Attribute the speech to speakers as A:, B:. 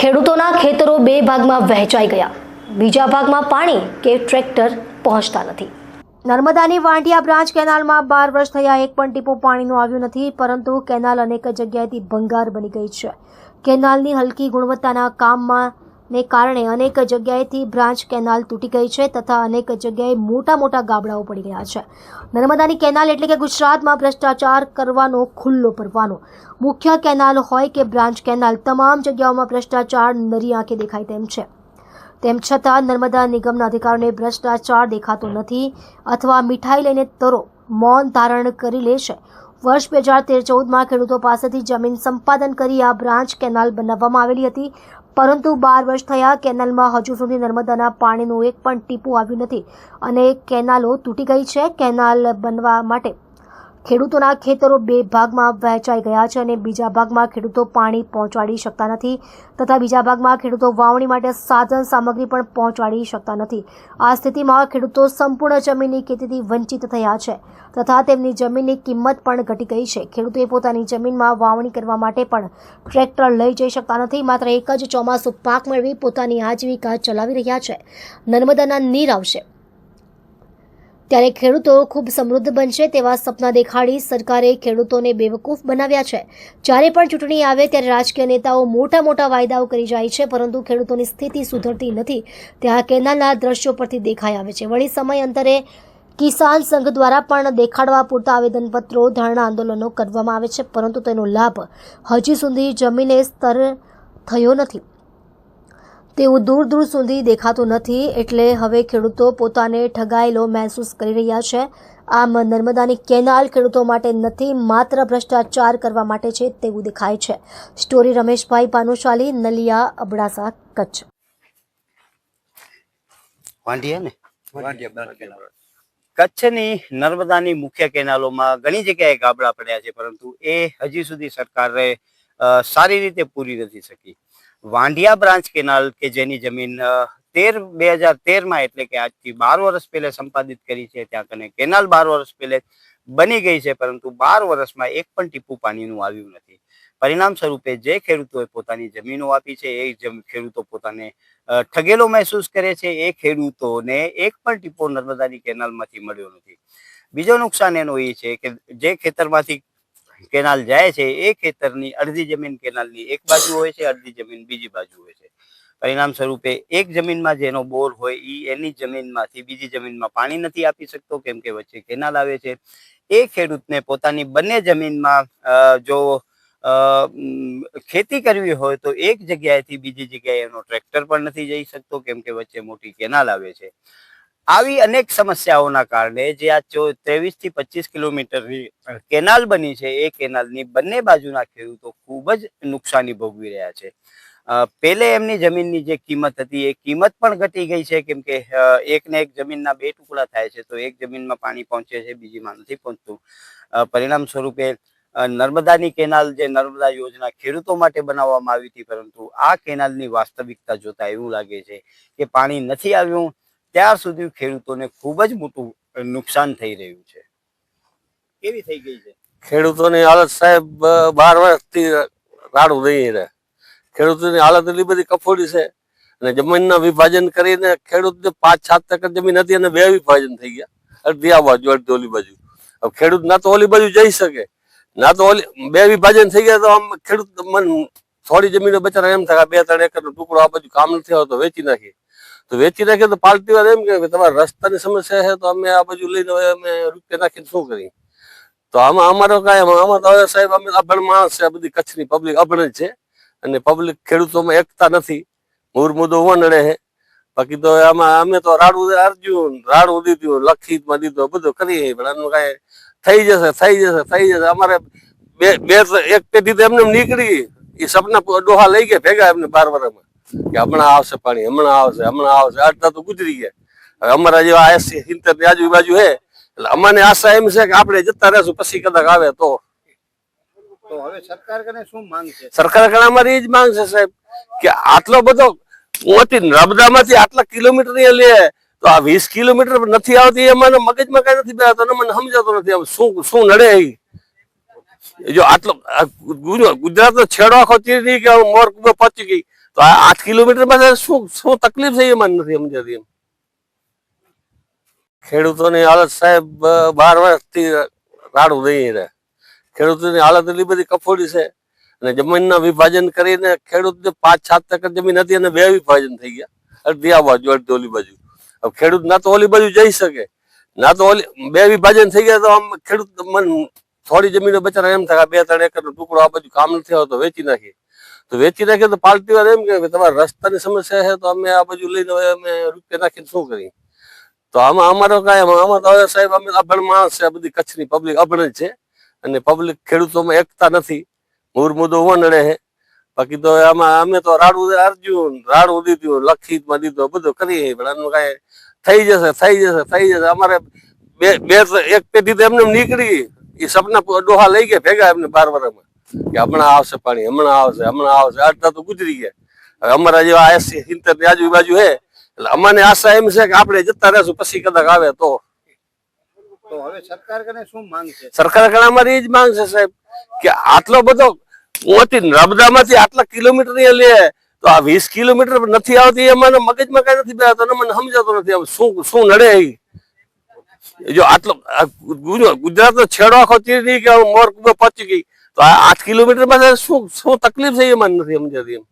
A: ખેડૂતોના ખેતરો બે ભાગમાં વહેંચાઈ ગયા. બીજા ભાગમાં પાણી કે ટ્રેક્ટર પહોંચતા નથી. નર્મદાની વાંઢિયા બ્રાન્ચ કેનાલમાં બાર વર્ષ થયા એક પણ ટીપો પાણીનું આવ્યું નથી, પરંતુ કેનાલ અનેક જગ્યાએથી ભંગાર બની ગઈ છે. કેનાલની હલકી ગુણવત્તાના કામમાં ને કારણે અનેક જગ્યાએથી બ્રાન્ચ કેનાલ તૂટી ગઈ છે તથા અનેક જગ્યાએ મોટા મોટા ગાબડાઓ પડી ગયા છે. નર્મદાની કેનાલ એટલે કે ગુજરાતમાં ભ્રષ્ટાચાર કરવાનો ખુલ્લો પરવાનો. મુખ્ય કેનાલ હોય કે બ્રાન્ચ કેનાલ, તમામ જગ્યાઓમાં ભ્રષ્ટાચાર નરી આંખે દેખાય તેમ છે. તેમ છતાં નર્મદા નિગમના અધિકારીઓને ભ્રષ્ટાચાર દેખાતો નથી અથવા મીઠાઈ લઈને તરો મૌન ધારણ કરી લે છે. વર્ષ બે હજાર તેર ચૌદમાં ખેડૂતો પાસેથી જમીન સંપાદન કરી આ બ્રાન્ચ કેનાલ બનાવવામાં આવેલી હતી. પરંતુ બાર વર્ષ થયા કેનાલમાં હજુ સુધી નર્મદાના પાણીનું એક પણ ટીપું આવ્યું નથી અને કેનાલો તૂટી ગઈ છે. કેનાલ બનવા માટે ખેડૂતોના ખેતરો બે ભાગમાં વહેંચાઈ ગયા છે અને બીજા ભાગમાં ખેડૂતો પાણી પહોંચાડી શકતા નથી તથા બીજા ભાગમાં ખેડૂતો વાવણી માટે સાધન સામગ્રી પણ પહોંચાડી શકતા નથી. આ સ્થિતિમાં ખેડૂતો સંપૂર્ણ જમીનની ખેતીથી વંચિત થયા છે તથા તેમની જમીનની કિંમત પણ ઘટી ગઈ છે. ખેડૂતોએ પોતાની જમીનમાં વાવણી કરવા માટે પણ ટ્રેક્ટર લઈ જઈ શકતા નથી. માત્ર એક જ ચોમાસું પાક મેળવી પોતાની આજીવિકા ચલાવી રહ્યા છે. નર્મદાના નીર આવશે. ત્યારે ખેડૂતો ખૂબ સમૃદ્ધ બનશે તેવા સપના દેખાડી સરકારે ખેડૂતોને બેવકૂફ બનાવ્યા છે. જ્યારે પણ ચૂંટણી આવે ત્યારે રાજકીય નેતાઓ મોટા મોટા વાયદાઓ કરી જાય છે, પરંતુ ખેડૂતોની સ્થિતિ સુધરતી નથી. ત્યાં કેનાલના દ્રશ્યો પરથી દેખાઈ આવે છે. વળી સમય અંતરે કિસાન સંઘ દ્વારા પણ દેખાડવા પૂરતા આવેદનપત્રો, ધરણા આંદોલનો કરવામાં આવે છે, પરંતુ તેનો લાભ હજી સુધી જમીને સ્તર થયો નથી. તેવું દૂર દૂર સુધી દેખાતું નથી એટલે હવે ખેડૂતો પોતાને ઠગાયેલો મહેસૂસ કરી રહ્યા છે. આમ નર્મદાની કેનાલ ખેડૂતો માટે નથી માત્ર ભ્રષ્ટાચાર કરવા માટે છે તેવું દેખાય છે. સ્ટોરી રમેશભાઈ ભાનુશાલી નલિયા અબડાસા કચ્છ.
B: કચ્છની નર્મદાની મુખ્ય કેનાલોમાં ઘણી જગ્યાએ ગાબડા પડ્યા છે પરંતુ એ હજી સુધી સરકારે અ, સારી રીતે પૂરી નથી શકી. વાંઢિયા બ્રાન્ચ કેનાલ કે જેની જમીન તેર, બે હજાર તેરમાં એટલે કે આજથી બાર વર્ષ પહેલે સંપાદિત કરી છે, ત્યાં કને કેનાલ બાર વર્ષ પહેલે બની ગઈ છે, પરંતુ બાર વર્ષમાં એક પણ ટીપું પાણીનું આવ્યું નથી. પરિણામ સ્વરૂપે જે ખેડૂતોએ પોતાની જમીનો આપી છે, એ ખેડૂતો પોતાને ઠગેલો મહેસૂસ કરે છે, એ ખેડૂતોને એક પણ ટીપો નર્મદાની કેનાલમાંથી મળ્યો નથી. બીજો નુકસાન એનો એ છે કે જે ખેતરમાંથી કેનાલ જાય છે, એ ખેતરની અડધી જમીન કેનાલની એક બાજુ હોય છે, અડધી જમીન બીજી બાજુ હોય છે. પરિણામ સ્વરૂપે એક જમીનમાં જેનો બોર હોય એ એની જમીનમાંથી બીજી જમીનમાં પાણી નથી આપી શકતો, કેમ કે વચ્ચે કેનાલ આવે છે. એ ખેડૂતને પોતાની બંને જમીનમાં જો ખેતી કરવી હોય તો એક જગ્યાએથી બીજી જગ્યાએ એનો ટ્રેક્ટર પણ નથી જઈ શકતો, કેમ કે વચ્ચે મોટી કેનાલ આવે છે. આવી અનેક સમસ્યાઓના કારણે જે આ ત્રેવીસથી પચીસ કિલોમીટરની કેનાલ બની છે, એ કેનાલની બંને બાજુના ખેડૂતો ખૂબ જ નુકસાની ભોગવી રહ્યા છે. પેલે એમની જમીનની જે કિંમત હતી, એ કિંમત પણ ઘટી ગઈ છે, કેમ કે એકને એક જમીનના બે ટુકડા થાય છે, તો એક જમીનમાં પાણી પહોંચે છે બીજીમાં નથી પહોંચતું. પરિણામ સ્વરૂપે નર્મદાની કેનાલ જે નર્મદા યોજના ખેડૂતો માટે બનાવવામાં આવી હતી, પરંતુ આ કેનાલની વાસ્તવિકતા જોતા એવું લાગે છે કે પાણી નથી આવ્યું. ત્યાર સુધી ખેડૂતોને ખૂબ જ મોટું નુકસાન થઈ રહ્યું છે. કેવી થઈ ગઈ છે?
C: ખેડૂતોની હાલત સાહેબ બાર વર્ષથી રાડું દઈ રહે. ખેડૂતોની હાલત એટલી બધી કફોડી છે. અને જમીનના વિભાજન કરીને ખેડૂતને પાંચ, સાત ટકા જમીન હતી અને બે વિભાજન થઈ ગયા. અડધી આ બાજુ, અડધી ઓલી બાજુ. હવે ખેડૂત ના તો ઓલી બાજુ જઈ શકે. ના તો ઓલી, બે વિભાજન થઈ ગયા તો આમ ખેડૂત મન થોડી જમીનો બચારા એમ થાય બે, ત્રણ એકરનો ટુકડો આ બાજુ કામ નથી આવતો, વેચી નાખીએ. તો વેચી નાખીએ તો પાલટી વાર એમ કે તમારા રસ્તાની સમસ્યા છે તો અમે આ બાજુ લઈને હવે અમે રૂપિયા નાખીને શું કરીએ? તો આમાં અમારો કાંઈ આમાં તો સાહેબ અમે અભણ માણસ છે, આ બધી કચ્છની પબ્લિક અભણ જ છે અને પબ્લિક ખેડૂતોમાં એકતા નથી. મૂર મુદ્દો વનડે છે. બાકી તો આમાં અમે તો રાડું અર્જુન, રાડું દીધું, લખીતમાં દીધું, બધું કરીએ પણ આનું કાંઈ થઈ જશે થઈ જશે થઈ જશે. અમારે બે બે, એક પેઢી તો એમને નીકળી. એ સપના ડોહા લઈ ગયા ભેગા એમને બાર વર્ષમાં કે હમણાં આવશે પાણી હમણાં આવશે હમણાં આવશે. અડધા તો ગુજરી ગયા. હવે અમારા જેવા એસી સિત્તેરની આજુબાજુ હે એટલે અમને આશા એમ છે કે આપણે જતા રહેશું પછી કદાચ આવે તો.
B: સરકાર
C: કણ અમારી એ જ માંગ છે સાહેબ કે આટલો બધો મોટી નર્મદામાંથી આટલા કિલોમીટર લે તો આ વીસ કિલોમીટર નથી આવતી એમાં મગજમાં કઈ નથી મને સમજાતો નથી આમ શું શું નડે જો આટલો ગુજરાતનો છેડો આખો ચીરી કે મોર પચી ગઈ. તો આ આઠ કિલોમીટર પાસે શું શું તકલીફ છે એ મને નથી સમજાતી એમ. ખેડૂતોની હાલત સાહેબ બાર વર્ષથી રાડું દઈ રહે ખેડૂતોની હાલત એટલી બધી કફોડી છે. અને જમીનના વિભાજન કરીને ખેડૂતને પાંચ સાત ટકા જમીન હતી અને બે વિભાજન થઈ ગયા. અડધી આ બાજુ, અડધી ઓલી બાજુ. હવે ખેડૂત ના તો ઓલી બાજુ જઈ શકે. ના તો ઓલી બે વિભાજન થઈ ગયા તો આમ ખેડૂત મન થોડી જમીનો બચારા એમ થાય. બે ત્રણ એકરનો ટુકડો આ બાજુ કામ નથી આવતો, વેચી નાખીએ તો વેચી નાખીએ તો પાર્ટી વાર એમ કે તમારા રસ્તાની સમસ્યા છે તો અમે આ બાજુ લઈને હવે અમે રૂપિયા નાખીને શું કરીએ? તો આમાં અમારો કાંઈ આમાં તો સાહેબ અમે અભણ માણસ છે બધી કચ્છની પબ્લિક અભણ જ છે અને પબ્લિક ખેડૂતોમાં એકતા નથી. મૂળ મુદ્દો વનડે છે. બાકી તો આમાં અમે તો રાડું અર્જુન, રાડું દીધું, લખીતમાં દીધું, બધું કરીએ પણ આનું કાંઈ થઈ જશે થઈ જશે થઈ જશે. અમારે બે બે એક પેઢી તો એમને નીકળી. એ સપના ડોહા લઈ ગયા ભેગા એમને બાર વર્ષમાં કે હમણાં આવશે પાણી હમણાં આવશે હમણાં આવશે. અડધા તો ગુજરી ગયા. હવે અમારા જેવા એસી સિત્તેરની આજુબાજુ હે. એટલે અમને આશા એમ છે કે આપણે જતા રહેશું પછી કદાચ આવે તો.
B: સરકાર કને શું માંગ છે?
C: સરકાર ઘણા અમારી એ જ માંગ છે સાહેબ કે આટલો બધો મોતી નર્મદામાંથી આટલા કિલોમીટર લે તો આ વીસ કિલોમીટર નથી આવતી એ મને મગજમાં કઈ નથી મને સમજાતો નથી શું શું નડે એ જો આટલો ગુજરાતનો છેડો આખો નહીં કે મોર પચી ગઈ. તો આ આઠ કિલોમીટર પાસે શું શું તકલીફ છે એ મને નથી સમજાતી એમ.